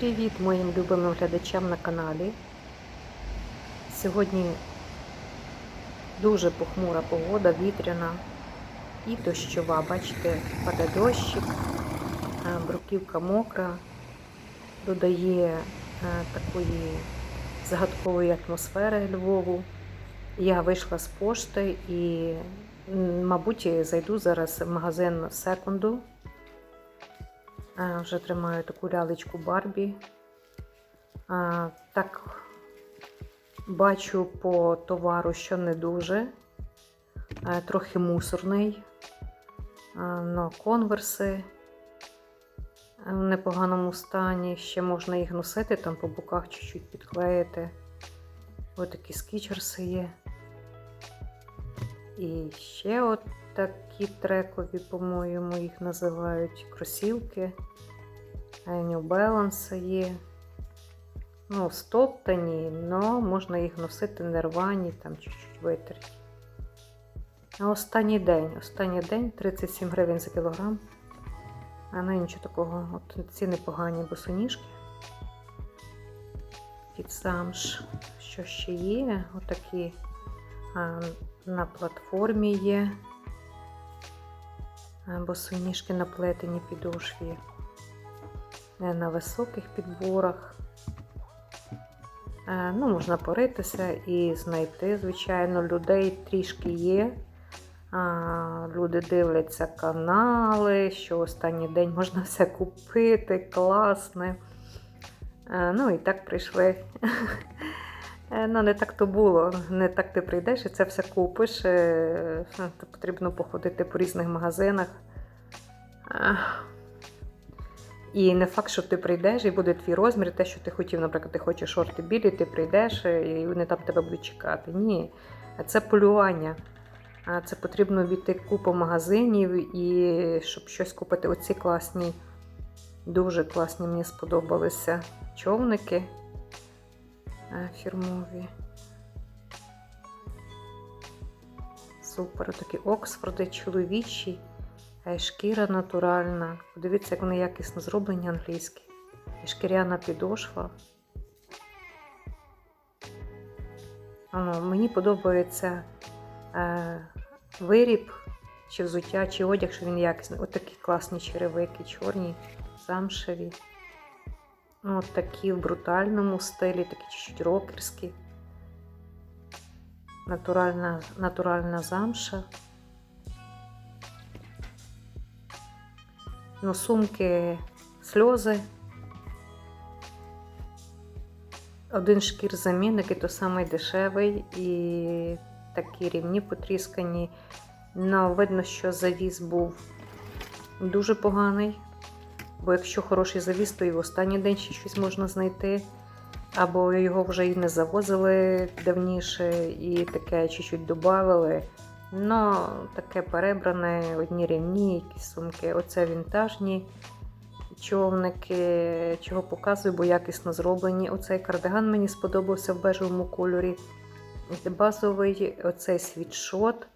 Привіт моїм любимим глядачам на каналі. Сьогодні дуже похмура погода, вітряна і дощова. Бачите, паде дощик, е, бруківка мокра, додає е, такої загадкової атмосфери Львову. Я вийшла з пошти і, мабуть, зайду зараз в магазин секунду. А, Вже тримаю таку лялечку Барбі. Так, бачу по товару, що не дуже. Трохи мусорний. Но конверси в непоганому стані. Ще можна їх носити, там по боках чуть-чуть підклеїти. Ось такі скічерси є. І ще от такі трекові, по-моєму, їх називають кросівки. New Balance є. Ну, стоптані, але можна їх носити не рвані, там чуть-чуть витерті. А останній день. Останній день 37 гривень за кілограм. А ну нічого такого. От ці непогані босоніжки. Під замш. Що ще є? Отакі а, на платформі є. Босоніжки на плетені підошві. На високих підборах. Е, Ну, можна поритися і знайти, звичайно, людей трішки є. Люди дивляться канали, що останній день можна все купити, класне. Е, Ну і так прийшли. Е, Ну, не так то було. Не так ти прийдеш і це все купиш. Е, то Потрібно походити по різних магазинах. Е, І не факт, що ти прийдеш і буде твій розмір, те, що ти хотів, наприклад, ти хочеш шорти білі, ти прийдеш і вони там тебе будуть чекати. Ні, це полювання. Це потрібно війти купу магазинів і щоб щось купити. Оці класні, дуже класні, мені сподобалися човники фірмові. Супер, такі Оксфорди чоловічі. Е, Шкіра натуральна. Подивіться, як вони якісно зроблені англійські. І шкіряна підошва. Ano, мені подобається е, виріб, чи взуття, чи одяг, що він якісний. От класні черевики, чорні, замшеві. От такі в брутальному стилі, такі чуть-чуть рокерські. Натуральна, натуральна замша. Ну, сумки, сльози. Один шкір замінник, і то самий дешевий, і такі рівні потріскані. Ну, видно, що завіз був дуже поганий. Бо якщо хороший завіз, то і в останній день ще щось можна знайти. Або його вже і не завозили давніше, і таке чуть-чуть додавали. Ну, таке перебране, одні рівні, якісь сумки. Оце вінтажні човники, чого показую, бо якісно зроблені. Оцей кардиган мені сподобався в бежевому кольорі. Базовий оцей світшот,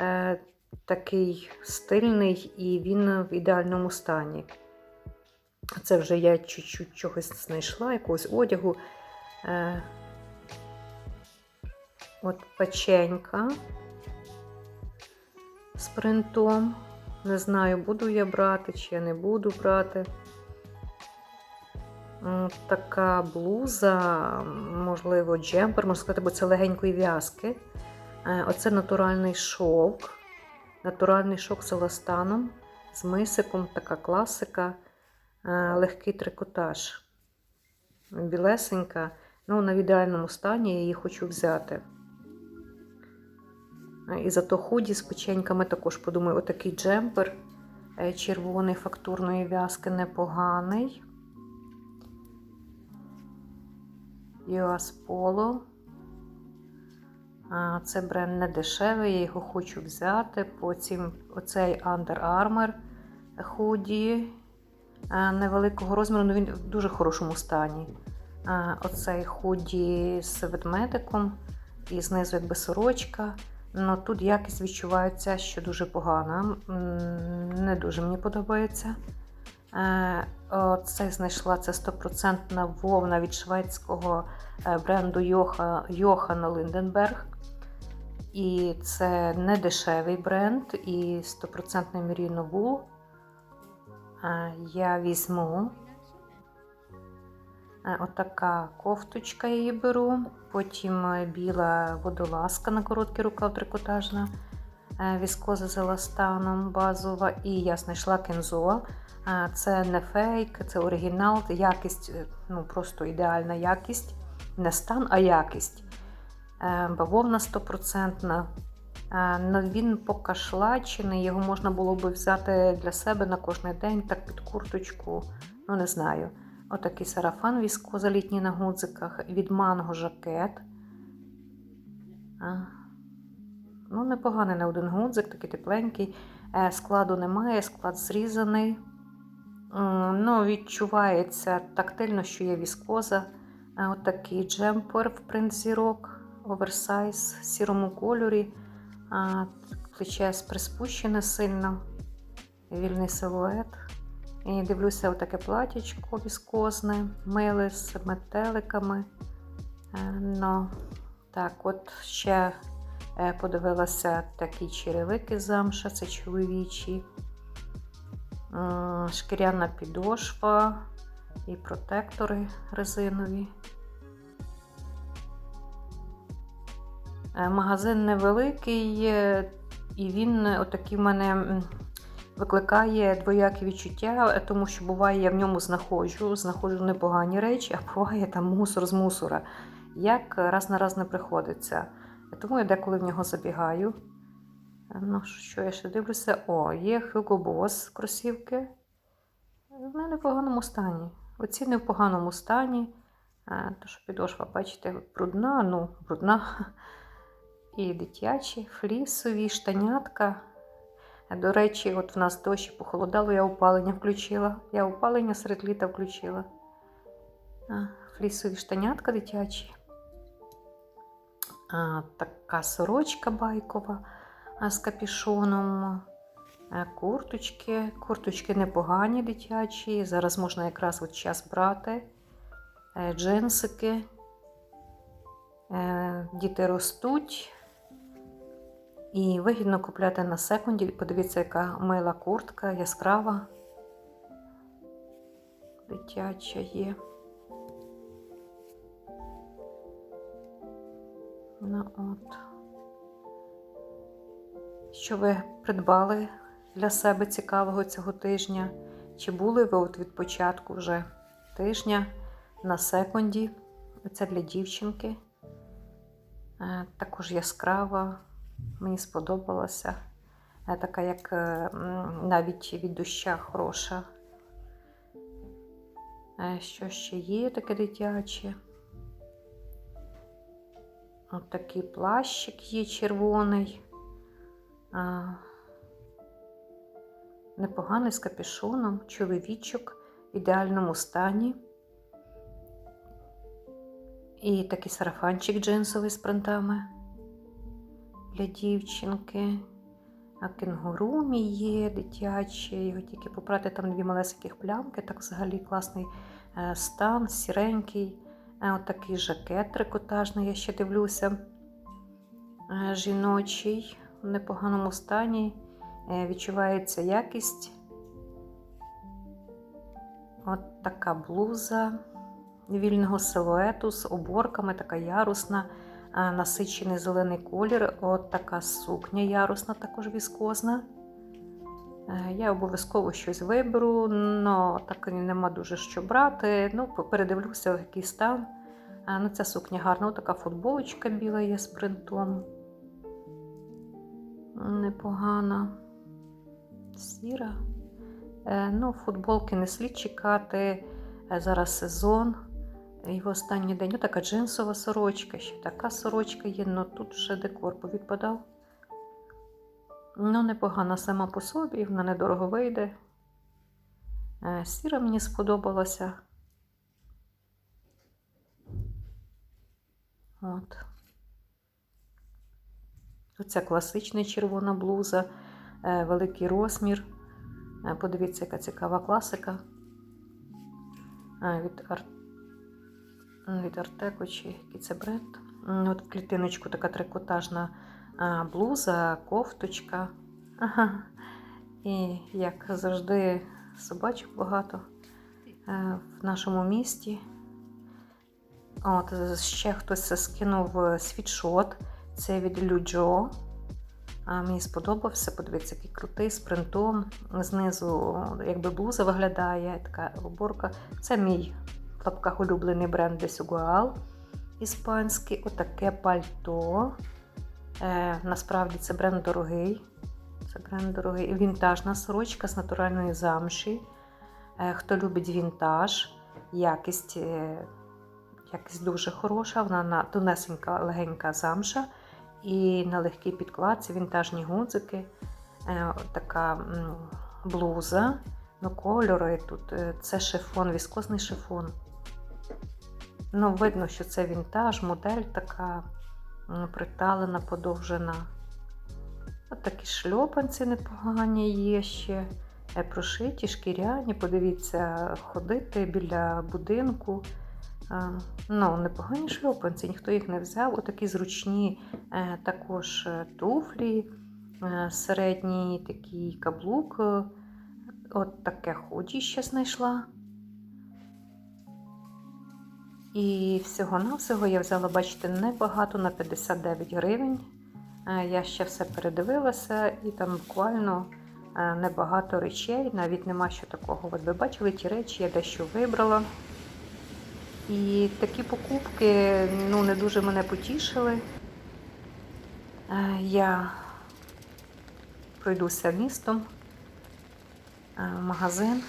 е, такий стильний і він в ідеальному стані. Це вже я чуть-чуть чогось знайшла, якогось одягу. Е, От печенька з принтом. Не знаю, буду я брати, чи я не буду брати. Така блуза, можливо, джемпер, можна сказати, бо це легенької в'язки. Е, Оце натуральний шовк. Натуральний шовк з еластаном, з мисиком, така класика, легкий трикотаж. Білесенька. Ну, вона в ідеальному стані, я її хочу взяти. І зато худі з печеньками також подумаю, отакий джемпер е, червоний фактурної в'язки непоганий. Polo. А, Це бренд не дешевий, я його хочу взяти. Потім оцей Under Armour худі е, невеликого розміру, але він в дуже хорошому стані. Оцей худі з ведмедиком і знизу якби сорочка. Ну, тут якість відчувається, що дуже погана. Не дуже мені подобається. Е, Оце знайшла це 100% вовна від шведського е, бренду Йоха, Йохана Лінденберг. І це не дешевий бренд і 100% Merino Wool. Я візьму отака кофточка її беру. Потім е, біла водолазка на короткий рукав трикотажна, е, віскоза з еластаном базова. І я знайшла кензо. Це не фейк, це оригінал, якість, е, ну просто ідеальна якість. Не стан, а якість. Бавовна 100%. Е, ну, Він покашлачений, його можна було би взяти для себе на кожен день, так під курточку. Ну, не знаю. Отакий сарафан віскоза літній на гудзиках, від манго жакет. Ну, непоганий на один гудзик, такий тепленький. Е, Складу немає, склад зрізаний. Ну, відчувається тактильно, що є віскоза. Е, Отакий джемпер в принт зірок, оверсайз в сірому кольорі. Плече приспущене сильно, вільний силует. І дивлюся отаке платічко віскозне, миле з метеликами. Е, Ну, так, от ще е, подивилася такі черевики замша, це чоловічі, шкіряна підошва і протектори резинові. Магазин невеликий, е, і він е, отакий в мене викликає двоякі відчуття, е, тому що буває, я в ньому знаходжу, знаходжу непогані речі, а буває там мусор з мусора. Як раз на раз не приходиться. Тому я деколи в нього забігаю. Е, Ну, що я ще дивлюся? О, є Hugo Boss кросівки. Вони в непоганому стані. Оці не в поганому стані. Е, То, що підошва, бачите, брудна, ну, брудна. І дитячі, флісові, штанятка. До речі, от в нас дощі похолодало, я опалення включила. Я опалення серед літа включила. Флісові штанятка дитячі. А, Така сорочка байкова з капішоном. Е, Курточки. Курточки непогані дитячі. Зараз можна якраз от час брати. Е, Джинсики. Е, Діти ростуть. І вигідно купляти на секунді. Подивіться, яка мила куртка, яскрава. Дитяча є. Ну от. Що ви придбали для себе цікавого цього тижня? Чи були ви от від початку вже тижня на секунді? Це для дівчинки. Е, Також яскрава. Мені сподобалася. Така, як е, навіть від доща хороша. Що ще є таке дитяче? От такий плащик є червоний. Непоганий з капюшоном, чоловічок в ідеальному стані. І такий сарафанчик джинсовий з принтами для дівчинки. А кенгурумі є дитячий, його тільки попрати там дві малесеньких плямки, так взагалі класний е, стан, сіренький. Е, От жакет трикотажний, я ще дивлюся. Е, Жіночий в непоганому стані. Відчувається якість. От така блуза вільного силуету з оборками, така ярусна, насичений зелений колір. От така сукня ярусна, також віскозна. Е, Я обов'язково щось виберу, але так нема дуже що брати. Ну, передивлюся, який стан. А, Ну, ця сукня гарна, така футболочка біла є з принтом. Непогана. Сіра. Е, Ну, футболки не слід чекати. Е, Зараз сезон. В останній день така джинсова сорочка, ще така сорочка є, але тут вже декор повідпадав. Ну, непогана сама по собі, вона недорого вийде. Е, Сіра мені сподобалася. От. Оця класична червона блуза, е, великий розмір. Е, Подивіться, яка цікава класика. Від, Ар... від Артеко чи це. От в клітиночку така трикотажна блуза, кофточка. Ага. І як завжди, собачок багато е, в нашому місті. От ще хтось скинув е, світшот. Це від Люджо. А мені сподобався. Подивіться, який крутий з принтом. Знизу, якби блуза виглядає, така оборка. Це мій лапках улюблений бренд Desigual іспанський. Отаке пальто. Е, насправді це бренд дорогий. Це бренд дорогий. Вінтажна сорочка з натуральної замші. Е, хто любить вінтаж, якість, е, якість дуже хороша, вона на тонесенька, легенька замша. І на легкій підкладці вінтажні гудзики. Е, така м, блуза. Ну, кольори тут е, це шифон, віскозний шифон. Ну, видно, що це вінтаж, модель така приталена, подовжена. От такі шльопанці непогані є ще. Е, Прошиті, шкіряні, подивіться, ходити біля будинку. Е, Ну, непогані шльопанці, ніхто їх не взяв. Отакі зручні е, також туфлі, середній такий каблук. От таке ході ще знайшла. І всього-навсього я взяла, бачите, небагато на 59 гривень. Е, Я ще все передивилася, і там буквально е, небагато речей, навіть нема що такого. От ви бачили ті речі, я дещо вибрала. І такі покупки ну, не дуже мене потішили. Е, Я пройдуся містом, магазин.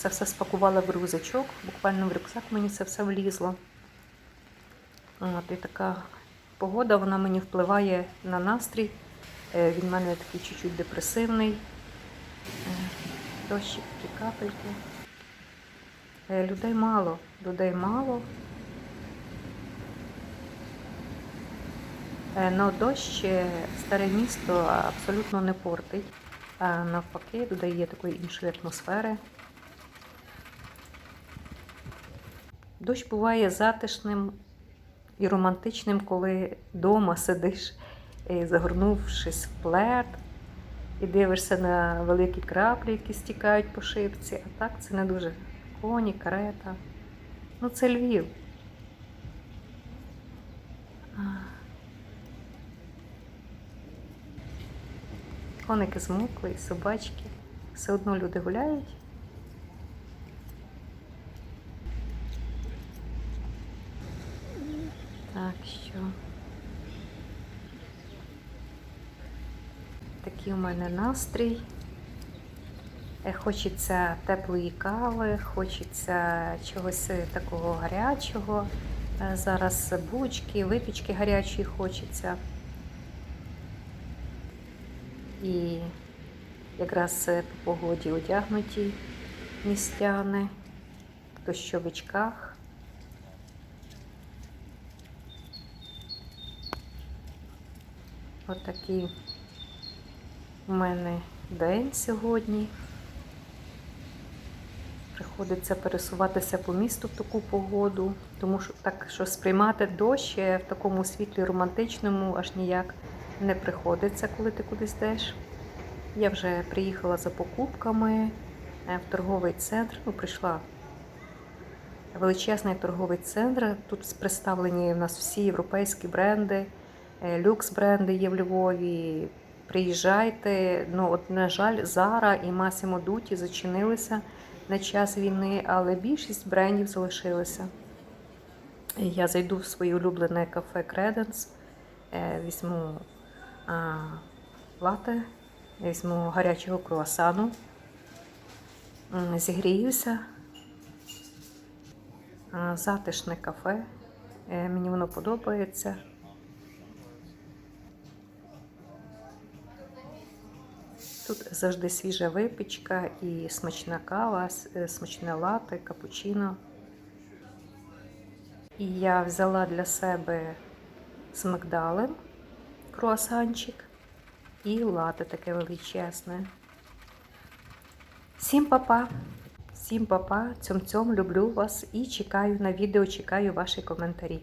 Це все спакувала в рюкзачок, буквально в рюкзак мені це все влізло. От, і така погода, вона мені впливає на настрій. Е, Він в мене такий чуть-чуть депресивний. Е, Дощик, такі капельки. Е, Людей мало, людей мало. Но дощ старе місто абсолютно не портить, а навпаки додає такої іншої атмосфери. Дощ буває затишним і романтичним, коли вдома сидиш, е, загорнувшись в плед, і дивишся на великі краплі, які стікають по шибці. А так це не дуже коні, карета. Ну, це Львів. Коники змокли, собачки. Все одно люди гуляють. Так що. Такий у мене настрій. Е, Хочеться теплої кави, хочеться чогось такого гарячого. Е, Зараз булочки, випічки гарячої хочеться. І якраз по погоді одягнуті містяни в дощовичках. Отакий у мене день сьогодні. Приходиться пересуватися по місту в таку погоду, тому що так що сприймати дощ е, в такому світлі романтичному аж ніяк не приходиться, коли ти кудись йдеш. Я вже приїхала за покупками е, в торговий центр. Ну, прийшла величезний торговий центр. Тут представлені в нас всі європейські бренди, люкс бренди є в Львові. Приїжджайте. Ну, от, на жаль, Zara і Massimo Dutti зачинилися на час війни, але більшість брендів залишилися. Я зайду в своє улюблене кафе е, візьму а, лате, візьму гарячого круасану, зігріюся. Затишне кафе. Е, Мені воно подобається. Тут завжди свіжа випічка і смачна кава, е, смачне лате, капучино. І я взяла для себе з мигдалем круасанчик і лате таке величезне. Всім па-па! Всім па-па! Цьом-цьом, люблю вас і чекаю на відео, чекаю ваші коментарі.